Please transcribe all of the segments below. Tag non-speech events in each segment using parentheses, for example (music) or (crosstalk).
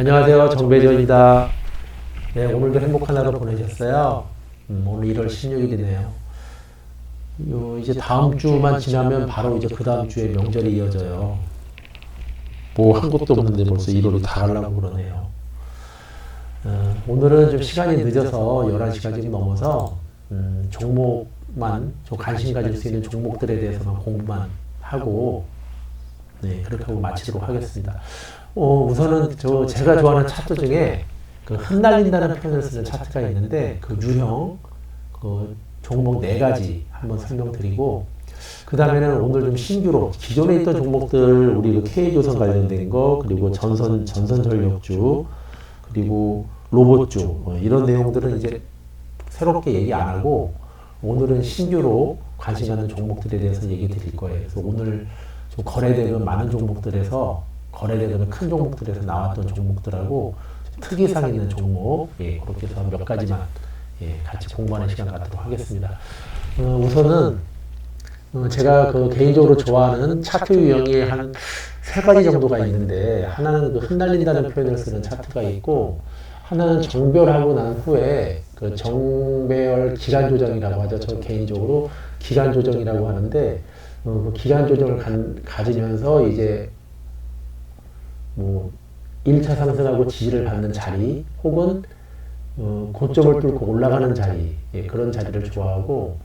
안녕하세요. 정배전입니다. 네, 오늘도 행복한 하루 보내셨어요. 음, 오늘 1월 16일이네요. 요, 이제 다음 주만 지나면 바로 이제 그 다음 주에 명절이 이어져요. 뭐 한 것도 없는데 벌써 1월이 다 가려고 그러네요. 어, 오늘은 좀 시간이 늦어서 11시가 지금 넘어서 음, 종목만 좀 관심 가질 수 있는 종목들에 대해서만 공부만 하고 네, 그렇게 하고 마치도록 하겠습니다. 어, 우선은 저 제가 좋아하는 차트 중에 그 흩날린다는 표현을 쓰는 차트가 있는데 그 유형 그 종목 네 가지 한번 설명드리고 그 다음에는 오늘 좀 신규로 기존에 있던 종목들 우리 그 K조선 관련된 거 그리고 전선 전선 전력주 그리고 로봇주 뭐 이런 내용들은 이제 새롭게 얘기 안 하고 오늘은 신규로 관심 가는 종목들에 대해서 얘기 드릴 거예요. 그래서 오늘 좀 거래되는 많은 종목들에서 거래되는 큰 종목들에서 나왔던 종목들하고 특이상 있는 종목 예, 그렇게 해서 몇 가지만 예, 같이 공부하는 시간 갖도록 하겠습니다. 어, 우선은 어, 제가 그 개인적으로 좋아하는 차트 유형이 한 세 가지 정도가 있는데 하나는 그 흩날린다는 표현을 쓰는 차트가 있고 하나는 정별하고 난 후에 그 정배열 기간 조정이라고 하죠. 저 개인적으로 기간 조정이라고 하는데 어, 그 기간 조정을 간, 가지면서 이제 뭐 1차 상승하고 지지를 받는 자리 혹은 어, 고점을 뚫고 올라가는 자리 예, 그런 자리를 좋아하고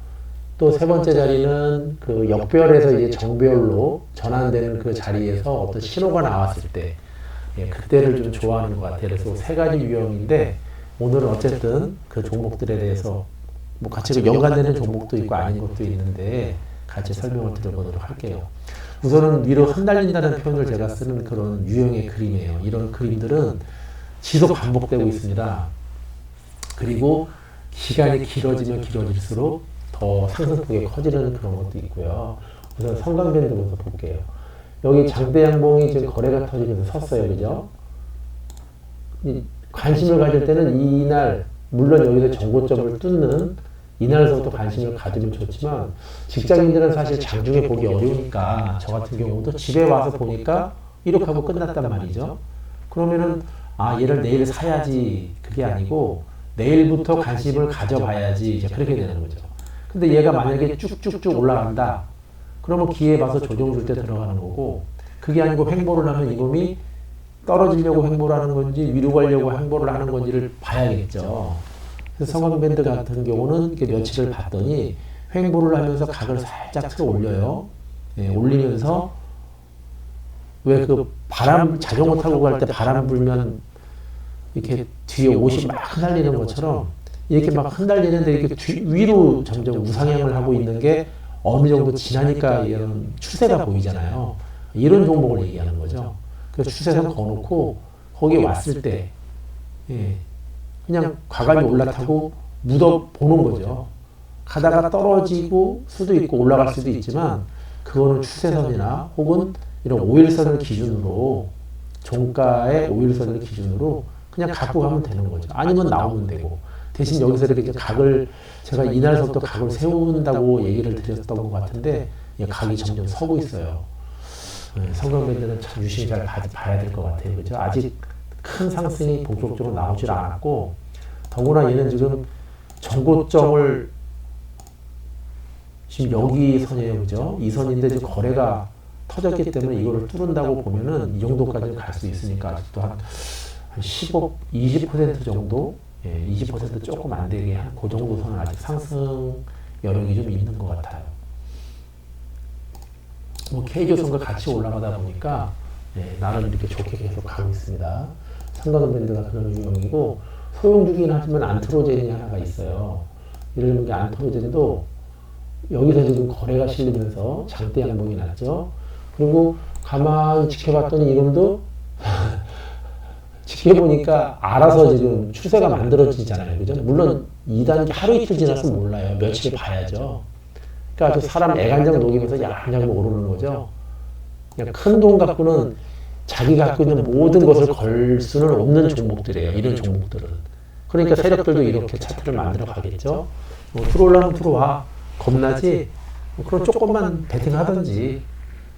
또 세 번째 자리는 그 역별에서 이제 정별로 전환되는 그 자리에서 어떤 신호가 나왔을 때 예, 그때를 좀 좋아하는 것 같아요. 그래서 세 가지 유형인데 오늘은 어쨌든 그 종목들에 대해서 뭐 같이 그 연관되는 종목도 있고 아닌 것도 있는데 같이 설명을 드려보도록 할게요. 우선은 위로 흩날린다는 표현을 제가 쓰는 그런 유형의 그림이에요. 이런 그림들은 지속 반복되고 있습니다. 그리고 기간이 길어지면 길어질수록 더 상승폭이 커지는 그런 것도 있고요. 우선 성강밴드부터 볼게요. 여기 장대 양봉이 지금 거래가 터지면서 섰어요. 그죠? 이 관심을 가질 때는 이날, 물론 여기서 정고점을 뚫는 이날서부터 관심을 가지면 좋지만 직장인들은 사실 장중에 보기 어려우니까 저 같은 경우도 집에 와서 보니까 이렇게 하고 끝났단 말이죠. 그러면은 아 얘를 내일 사야지 그게 아니고 내일부터 관심을 가져봐야지 이제 그렇게 되는 거죠. 근데 얘가 만약에 쭉쭉쭉 올라간다. 그러면 기회 봐서 조정 줄 때 들어가는 거고 그게 아니고 횡보를 하면 이 놈이 떨어지려고 횡보를 하는 건지 위로 가려고 횡보를 하는 건지를 봐야겠죠. 성광밴드 같은 경우는 며칠을 봤더니 횡보를 하면서 각을 살짝 틀어 올려요. 예, 올리면서 왜 그 바람 자전거 타고 갈 때 바람 불면 이렇게 뒤에 옷이 막 흩날리는 것처럼 이렇게 막 흩날리는데 이렇게 뒤, 위로 점점 우상향을 하고 있는 게 어느 정도 지나니까 이런 추세가 보이잖아요. 이런 종목을 얘기하는 거죠. 그래서 추세선 거놓고 거기 왔을 때 예, 그냥 과감히 올라타고 묻어 보는 거죠. 가다가 떨어지고 수도 있고 올라갈 수도 있지만 그거는 추세선이나 혹은 이런 5일선을 기준으로 종가의 5일선을 기준으로 그냥 갖고 가면 되는 거죠. 아니면 나오면 되고 대신 여기서 이렇게 각을 제가 이날서부터 각을 세운다고 얘기를 드렸던 것 같은데 각이 점점 서고 있어요. 네, 성경밴드는 참 유심히 잘 봐, 봐야 될 것 같아요. 그죠? 아직 큰 상승이 본격적으로 나오질 않았고 더구나 얘는 지금 정고점을 지금 여기 선이에요. 그죠? 이 선인데 지금 거래가 터졌기 때문에 이거를 뚫은다고 보면은 이 정도까지 갈수 있으니까 아직도 한, 한 15, 20% 정도? 예, 20% 조금 안 되게 한 그 정도 선은 아직 상승 여력이 좀 있는 것 같아요. 뭐 K조선과 같이 올라가다 보니까 예, 나름 이렇게 좋게 계속 가고 있습니다. 삼각밴드가 그런 유형이고 소형주긴 하지만 안트로젠이 하나가 있어요. 이런 게 안트로젠도 여기서 지금 거래가 실리면서 장대 양봉이 났죠. 그리고 가만히 지켜봤더니 이놈도 (laughs) 지켜보니까 알아서 지금 추세가 만들어지잖아요. 그죠? 물론 2단계 하루 이틀 지나서 몰라요. 며칠 봐야죠. 그러니까 사람 애간장 녹이면서 야간장 오르는 거죠. 그냥 큰 돈 갖고는 자기 갖고 있는 모든 것을 걸 수는 없는 종목들이에요. 이런 종목들은. 그러니까 세력들도 이렇게 차트를 만들어 가겠죠. 뭐 들어올라면 들어와. 겁나지? 뭐 그럼 조금만 베팅하든지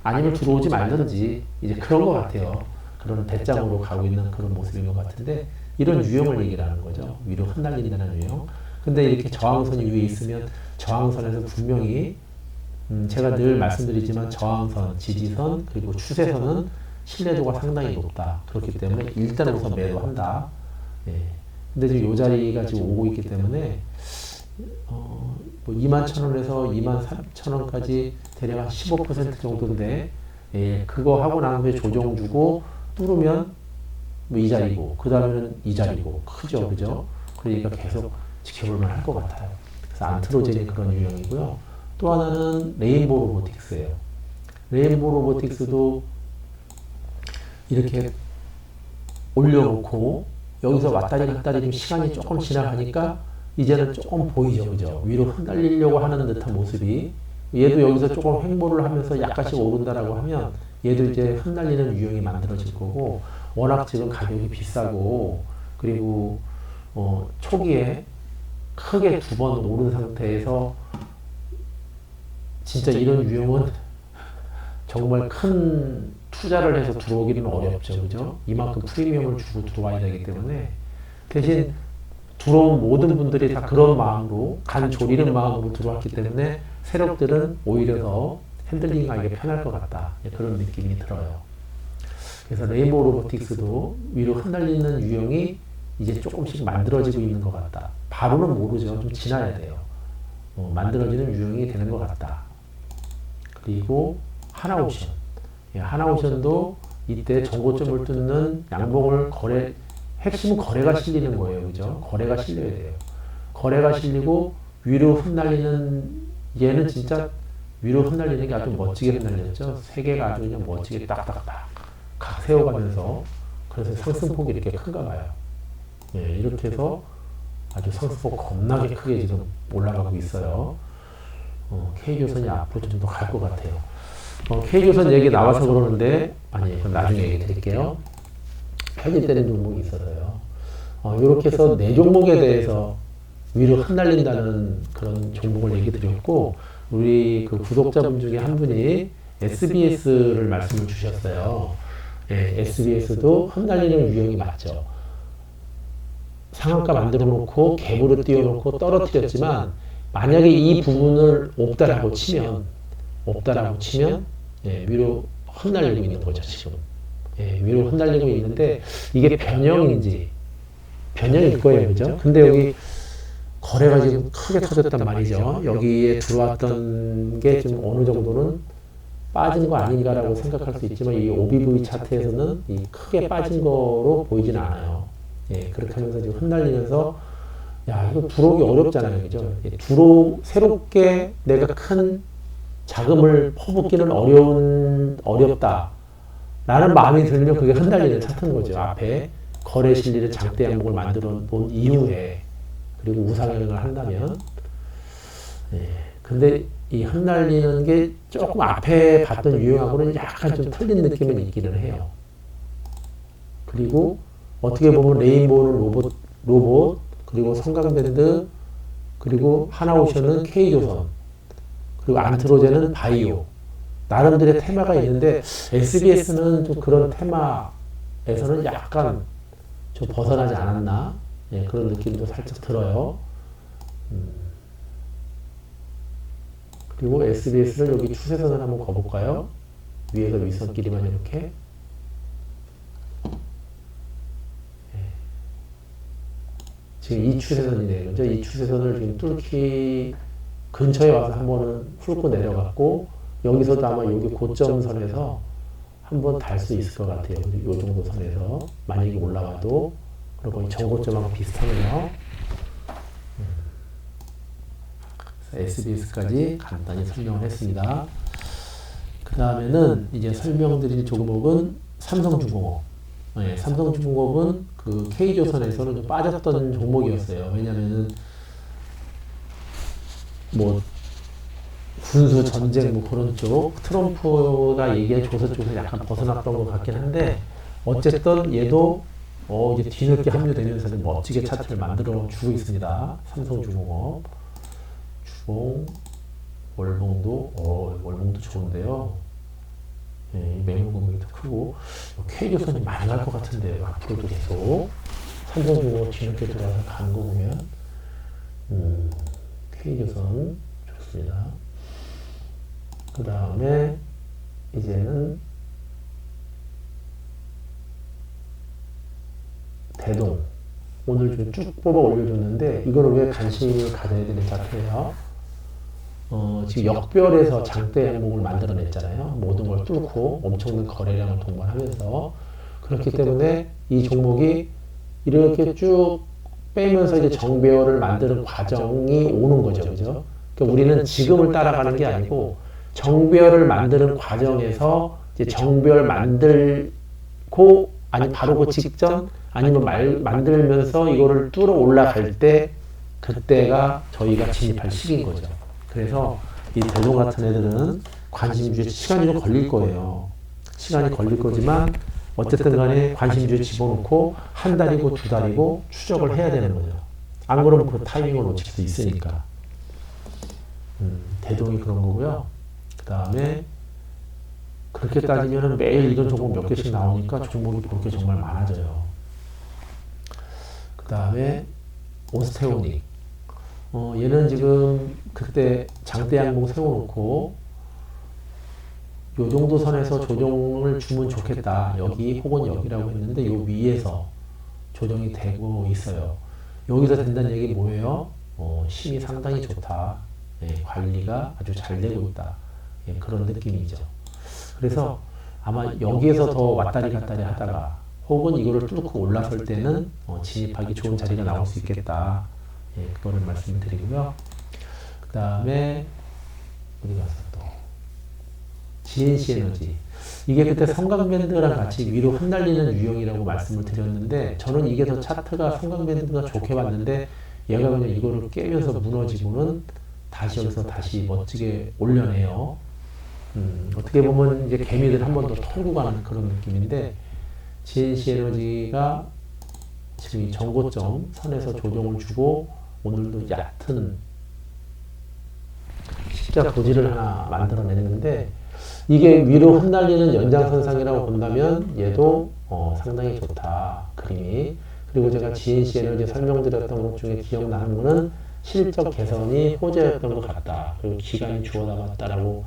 아니면 들어오지 말든지 이제 그런 것 같아요. 그런 대장으로 가고 있는 그런 모습인 것 같은데 이런 유형을 얘기를 하는 거죠. 위로 흩날린다는 유형. 근데 이렇게 저항선이 위에 있으면 저항선에서 분명히 음, 제가 늘 말씀드리지만 저항선, 지지선 그리고 추세선은 신뢰도가 상당히 높다. 그렇기 때문에 일단 우선 매도한다. 예. 근데 지금 이 자리가 지금 오고 있기 때문에 어, 뭐 2만 천 원에서 2만 3천 원까지 대략 한15% 정도인데 예, 그거 하고 난 후에 조정 주고 뚫으면 뭐 이 자리고 그 다음에는 이 자리고 크죠, 그죠? 그러니까 계속 지켜볼만 할 것 같아요. 그래서 안트로젠이 그런 유형이고요. 또 하나는 레인보우 로보틱스예요. 레인보우 로보틱스도 이렇게 올려놓고 여기서 왔다리 갔다리 좀 시간이 조금 지나가니까 이제는 조금 보이죠, 그죠? 위로 흩날리려고 하는 듯한 모습이 얘도 여기서 조금 횡보를 하면서 약간씩 오른다라고 하면 얘도 이제 흩날리는 유형이 만들어질 거고 워낙 지금 가격이 비싸고 그리고 어, 초기에 크게 두 번 오른 상태에서 진짜 이런 유형은 정말 큰 투자를 해서 들어오기는 어렵죠, 그죠? 이만큼 프리미엄을 주고 들어와야 되기 때문에 대신 들어온 모든 분들이 다 그런 마음으로 간 조리는 마음으로 들어왔기 때문에 세력들은 오히려 더 핸들링하기 편할 것 같다 예, 그런 느낌이 들어요. 그래서 레인보우 로보틱스도 위로 흩날리는 유형이 이제 조금씩 만들어지고 있는 것 같다. 바로는 모르죠. 좀 지나야 돼요. 어, 만들어지는 유형이 되는 것 같다. 그리고 하나오션. 예, 하나오션도 이때 정고점을 뚫는 양봉을 거래, 핵심은 거래가 실리는 거예요. 그죠? 거래가 실려야 돼요. 거래가 실리고 위로 흩날리는 얘는 진짜 위로 흩날리는 게 아주 멋지게 흩날렸죠. 세 개가 아주 그냥 멋지게 딱딱딱 각 세워가면서 그래서 상승폭이 이렇게 큰가 봐요. 예, 이렇게 해서 아주 상승폭 겁나게 크게 지금 올라가고 있어요. 어, K조선이 앞으로 좀 더 갈 것 같아요. 어, K조선 얘기 나와서 그러는데 아니 그럼 나중에 얘기 드릴게요. 편집되는 종목이 있어서요. 어, 이렇게 해서 네 종목에 대해서 위로 흩날린다는 그런 종목을 얘기 드렸고 우리 그 구독자분 중에 한 분이 SBS를 말씀을 주셨어요. 예, SBS도 흩날리는 유형이 맞죠. 상한가 만들어 놓고 갭으로 띄워 놓고 떨어뜨렸지만 만약에 이 부분을 없다라고 치면 없다라고 치면 예, 위로 흩날리고 있는 거죠 지금 예, 위로 흩날리고 있는데 이게 변형인지 변형일 거예요 그죠? 근데 여기 거래가 지금 크게 터졌단 말이죠. 여기에 들어왔던 게 좀 어느 정도는 빠진 거 아닌가라고 생각할 수 있지만 이 OBV 차트에서는 이 크게 빠진 거로 보이지는 않아요. 예, 그렇게 하면서 지금 흩날리면서 야, 이거 들어오기 어렵잖아요. 그죠? 예, 들어, 새롭게 내가 큰 자금을 퍼붓기는 어려운, 어렵다. 라는 마음이 들면 그게 흩날리는 차트인 거죠. 앞에 거래 실리는 장대 양목을 만들어 본 이후에 그리고 우상향을 한다면 예, 근데 이 흩날리는 게 조금 앞에 봤던 유형하고는 약간 좀 틀린 느낌은 있기는 해요. 그리고 어떻게 보면 레인보우는 로봇, 로봇, 그리고 성강밴드, 그리고 하나오션은 K조선, 그리고 안트로제는 바이오. 나름대로의 테마가 있는데 SBS는 좀 그런 테마에서는 약간 좀 벗어나지 않았나 예, 그런 느낌도 살짝 들어요. 음. 그리고 SBS를 여기 추세선을 한번 거볼까요? 위에서 윗선끼리만 이렇게 지금 이 추세선이네요. 그죠? 이 추세선을 지금 뚫기 근처에 와서 한 번은 훑고 내려갔고 여기서도 아마 여기 고점선에서 한번 달 수 있을 것 같아요. 이 정도 선에서 만약에 올라와도 그리고 이 저고점하고 비슷하네요. SBS까지 간단히 설명을 했습니다. 그 다음에는 이제 설명드릴 종목은 삼성중공업. 네, 삼성중공업은 그 K조선에서는 좀 빠졌던 종목이었어요. 왜냐면은 뭐 군수 전쟁 뭐 그런 쪽 트럼프가 얘기한 조선 쪽에서 약간 벗어났던 것 같긴 한데 어쨌든 얘도 어 이제 뒤늦게 합류되면서 멋지게 차트를 만들어 주고 있습니다. 삼성중공업 주봉 월봉도 어 월봉도 좋은데요. 예, 이 매물 공격이 더 크고 K조선이 많이 갈 것 같은데 앞으로도 계속 삼성중공업 뒤늦게 들어가서 가는 거 보면 음, K조선 좋습니다. 그 다음에 이제는 대동 오늘 좀 쭉 뽑아 올려줬는데 이거를 왜 관심을 가져야 되는 자료예요? 어, 지금 역별에서 장대 항목을 만들어냈잖아요. 모든 걸 뚫고 엄청난 거래량을 동반하면서 그렇기 때문에 이 종목이 이렇게 쭉 빼면서 이제 정배열을 만드는 과정이 오는 거죠, 그죠? 그러니까 우리는 지금을 따라가는 게 아니고 정배열을 만드는 과정에서 이제 정배열 만들고 아니 바로 그 직전 아니면 말, 만들면서 이거를 뚫어 올라갈 때 그때가 저희가 진입할 시기인 거죠. 그래서 이 대동 같은 애들은 관심주에 시간이 좀 걸릴 거예요. 시간이 걸릴 거지만 어쨌든 간에 관심주에 집어넣고 한 달이고 두 달이고 추적을 해야 되는 거죠. 안 그러면 그 타이밍을 놓칠 수 있으니까. 음, 대동이 그런 거고요. 그 다음에 그렇게 따지면 매일 이런 종목 몇 개씩 나오니까 종목이 볼 게 정말 많아져요. 그 다음에 오스테오닉. 어, 얘는 지금 그때 장대 항공 세워놓고 요 정도 선에서 조정을 주면 좋겠다. 여기 혹은 여기라고 했는데 요 위에서 조정이 되고 있어요. 여기서 된다는 얘기 뭐예요? 어, 힘이 상당히 좋다. 예, 관리가 아주 잘 되고 있다. 예, 그런 느낌이죠. 그래서 아마 여기에서 더 왔다리 갔다리 하다가 혹은 이거를 뚫고 올라설 때는 어, 진입하기 좋은 자리가 나올 수 있겠다. 예, 그거를 말씀을 드리고요. 그 다음에 어디 갔어 또 GNC 에너지 이게 그때 삼각밴드랑 같이 위로 흩날리는 유형이라고 말씀을 드렸는데 저는 이게 더 차트가 삼각밴드가 좋게 봤는데 얘가 그냥 이거를 깨면서 무너지고는 다시 여기서 다시 멋지게 올려내요. 음, 어떻게 보면 이제 개미들 한 번 더 털고 가는 그런 느낌인데 GNC 에너지가 지금 이 정고점 선에서 조정을 주고 오늘도 얕은 십자 고지를 하나 만들어냈는데 이게 위로 흩날리는 연장선상이라고 본다면 얘도 어, 상당히 좋다. 그림이. 그리고 제가 GNC 에너지 설명드렸던 것 중에 기억나는 거는 실적 개선이 호재였던 것 같다. 그리고 기간이 주어 남았다라고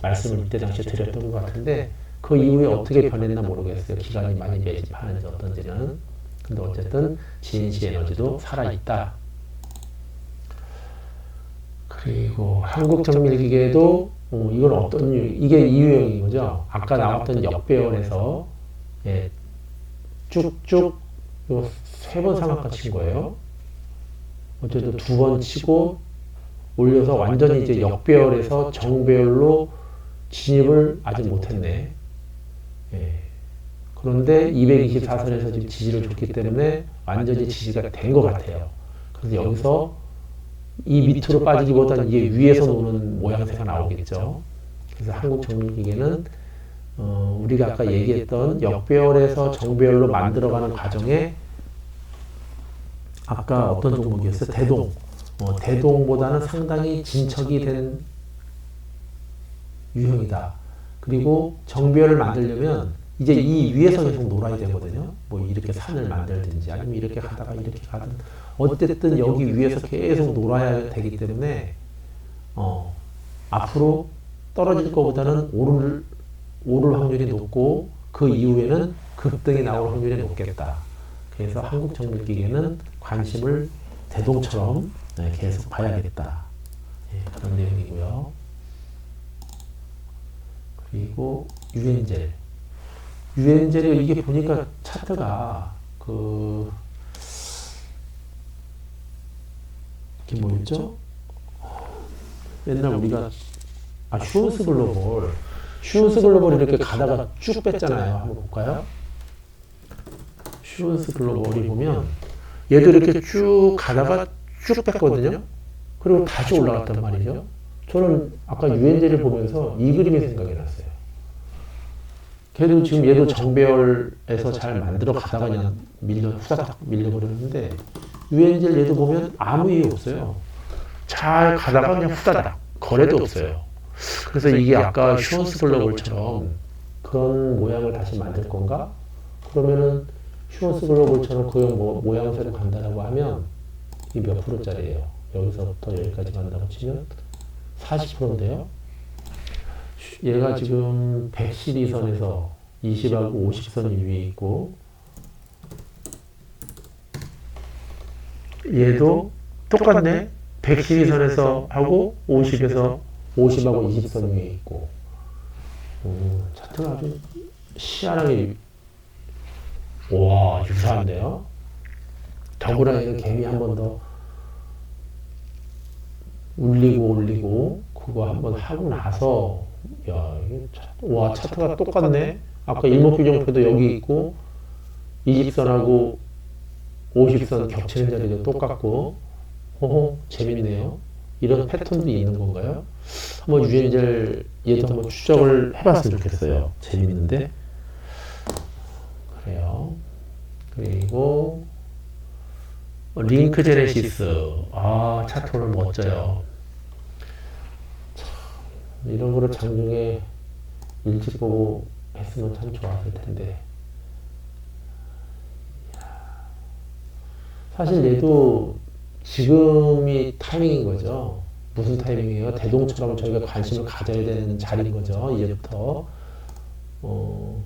말씀을 이때 당시에 드렸던 것 같은데 그 이후에 어떻게 변했나 모르겠어요. 기간이 많이 매집하는지 어떤지는. 근데 어쨌든 GNC 에너지도 살아있다. 그리고 한국정밀기계도 어, 이건 어떤 유 이게 이 유형인 거죠. 아까 나왔던 역배열에서 예, 쭉쭉 세번 상한가 친 거예요. 어쨌든 두 번 치고 올려서 완전히 이제 역배열에서 정배열로 진입을 아직 못했네. 예. 그런데 224선에서 지금 지지를 줬기 때문에 완전히 지지가 된 것 같아요. 그래서 여기서 이 밑으로 빠지기보다는 이게 위에서 노는 모양새가 나오겠죠. 그래서 한국 정밀기계는 어, 우리가 아까 얘기했던 역배열에서 정배열로 만들어가는 과정에 아까 어떤 종목이었어요? 대동. 어, 대동보다는 상당히 진척이 된 유형이다. 그리고 정배열을 만들려면 이제 이 위에서 계속 놀아야 되거든요. 뭐 이렇게 산을 만들든지 아니면 이렇게 가다가 이렇게 가든 어쨌든 여기 위에서 계속 놀아야 되기 때문에 어, 앞으로 떨어질 것보다는 오를 오를 확률이 높고 그 이후에는 급등이 나올 확률이 높겠다. 그래서 한국 정밀기계는 관심을 대동처럼 네, 계속 봐야겠다. 예, 그런 내용이고요. 그리고 유엔젤. 유엔젤이 이게 보니까 차트가 그 이게 뭐였죠? 옛날 우리가 아 슈어스 글로벌 슈어스 글로벌 이렇게 가다가 쭉 뺐잖아요. 한번 볼까요? 슈어스 글로벌이 보면 얘도 이렇게 쭉 가다가 쭉 뺐거든요. 그리고 다시 올라갔단 말이죠. 저는 아까 유엔젤을 보면서 이 그림이 생각이 났어요. 걔도 지금 얘도 정배열에서 잘 만들어 가다가 그냥 밀려 후다닥 밀려버렸는데 유엔젤 얘도 보면 아무 이유 없어요. 잘 가다가 그냥 후다닥 거래도 없어요. 그래서 이게 아까 슈원스 글로벌처럼 그런 모양을 다시 만들 건가? 그러면은 휴원스 글로벌처럼 그 모, 모양새로 간다라고 하면 이 몇 프로짜리예요? 여기서부터 여기까지 간다고 치면 40%인데요. 얘가 지금 112선에서 20하고 50선 위에 있고 얘도 똑같네. 112선에서 하고 50에서 50하고 20선 위에 있고 음, 차트가 아주 희한하게 와 유사한데요. 더구나 얘는 개미 한 번 더 울리고 올리고 그거 한 번 하고 나서 야 차, 와 차트가 똑같네. 아까 일목규정표도 여기 있고 20선하고 50선 겹치는 자리도 똑같고 오 재밌네요. 이런 패턴도 있는 건가요? 한번 유엔젤 얘도 한번 추적을 해봤으면 좋겠어요. 재밌는데 그래요. 그리고 링크 제네시스 아 차트 오늘 멋져요. 참, 이런 거를 장중에 일찍 보고 했으면 참 좋았을 텐데 사실 얘도 지금이 타이밍인 거죠. 무슨 타이밍이에요? 대동처럼 저희가 관심을 가져야 되는 자리인 거죠. 이제부터. 어,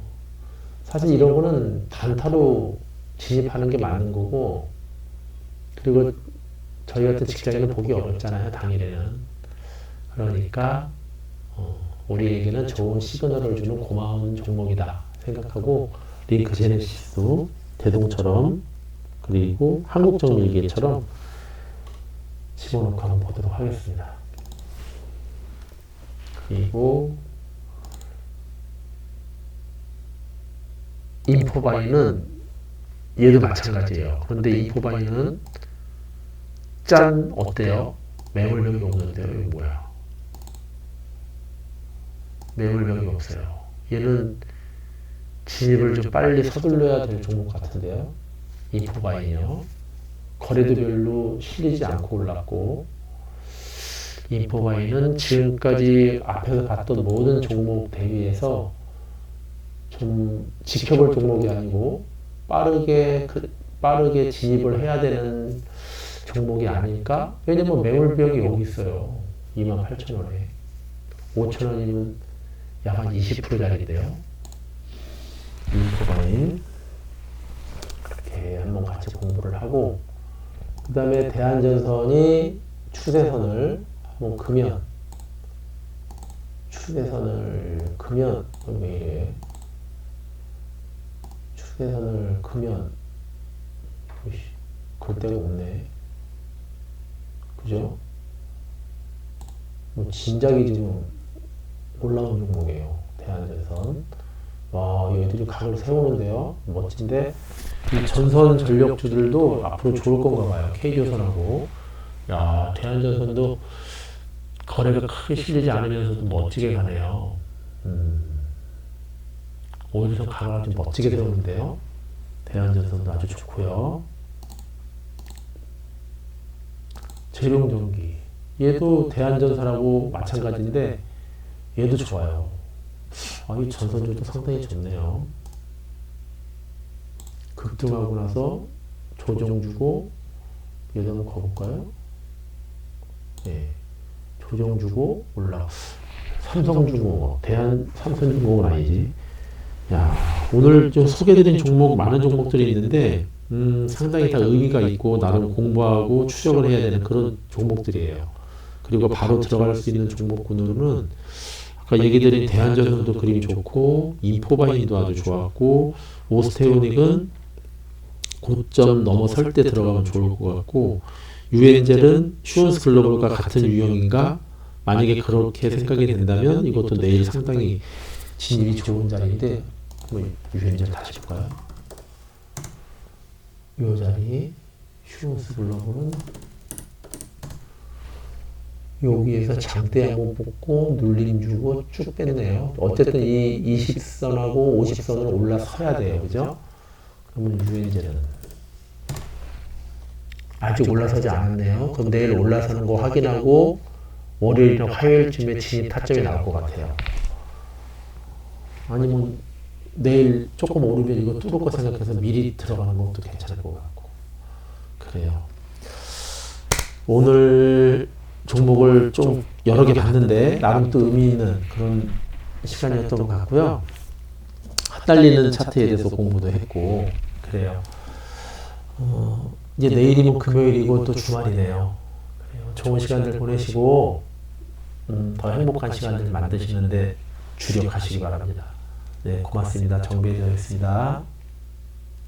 사실 이런 거는 단타로 진입하는 게 맞는 거고, 그리고 저희 같은 직장인은 보기 어렵잖아요. 당일에는. 그러니까, 어, 우리에게는 좋은 시그널을 주는 고마운 종목이다 생각하고, 링크 제네시스도 대동처럼, 그리고 한국정밀기처럼 집어넣고 한번 보도록 하겠습니다. 그리고 인포바이는 얘도 마찬가지예요. 그런데 인포바이는 짠 어때요? 매물벽이 없는데요. 이거 뭐야? 매물벽이 없어요. 얘는 진입을 좀 빨리 서둘러야 될 종목 같은데요. 인포바이요. 거래도 별로 실리지 않고 올랐고 인포바이는 지금까지 앞에서 봤던 모든 종목 대비해서 좀 지켜볼 종목이 아니고 빠르게 그, 빠르게 진입을 해야 되는 종목이 아닐까? 왜냐면 매물벽이 여기 있어요. 28,000원에 5,000원이면 약 한 20%짜리인데요. 인포바이 한번 같이 공부를 하고 그 다음에 대한전선이 추세선을 한번 그면 추세선을 그면 추세선을 그면 걸 데가 없네. 그죠? 뭐 진작이 지금 올라온 종목이에요. 대한전선. 와 얘들이 각을 세우는데요. 멋진데 이 전선 전력주들도 앞으로 좋을 건가 봐요. K조선하고. 야, 대한전선도 거래가 크게 실리지 않으면서도 멋지게 가네요. 음. 오일선 가가 좀 멋지게 되었는데요. 대한전선도 아주 좋고요. 재룡전기. 얘도 대한전선하고 마찬가지인데 얘도 좋아요. 아, 이 전선주도 상당히 좋네요. 급등하고 나서 조정 주고 얘도 한번 가볼까요? 네. 조정 주고 올라. 삼성중공업, 대한 삼성중공업은 아니지. 야, 오늘 좀 소개드린 종목 많은 종목들이 있는데 음, 상당히 다 의미가 있고 나름 공부하고 추적을 해야 되는 그런 종목들이에요. 그리고 바로 들어갈 수 있는 종목군으로는 아까 얘기 드린 대한전선도 그림이 좋고 인포바인도 아주 좋았고 오스테오닉은 고점 넘어설 때 들어가면 좋을 것 같고 유엔젤은 슈언스 글로벌과 같은 유형인가 만약에 그렇게 생각이 된다면 이것도 내일 상당히 진입이 좋은 자리인데 한번 유엔젤 다시 볼까요? 이 자리 슈언스 글로벌은 여기에서 장대 한번 뽑고 눌림 주고 쭉 뺐네요. 어쨌든 이 20선하고 50선을 올라서야 돼요. 그죠? 그러면 유엔젤은 아직 올라서지 않았네요. 그럼 내일 올라서는 거 확인하고 월요일이나 화요일쯤에 진입 타점이 나올 것 같아요. 아니면 내일 조금 오르면 이거 뚫을 거 생각해서 미리 들어가는 것도 괜찮을 것 같고 그래요. 오늘 종목을 좀 여러 개 봤는데 나름 또 의미 있는 그런 시간이었던 것 같고요. 핫달리는 차트에 대해서 공부도 했고 그래요. 어, 이제 내일이면 금요일이고 또 주말이네요. 그래요. 좋은 시간들 보내시고 음, 더 행복한 시간들 만드시는데 주력하시기 바랍니다. 네, 고맙습니다. 정배이였습니다.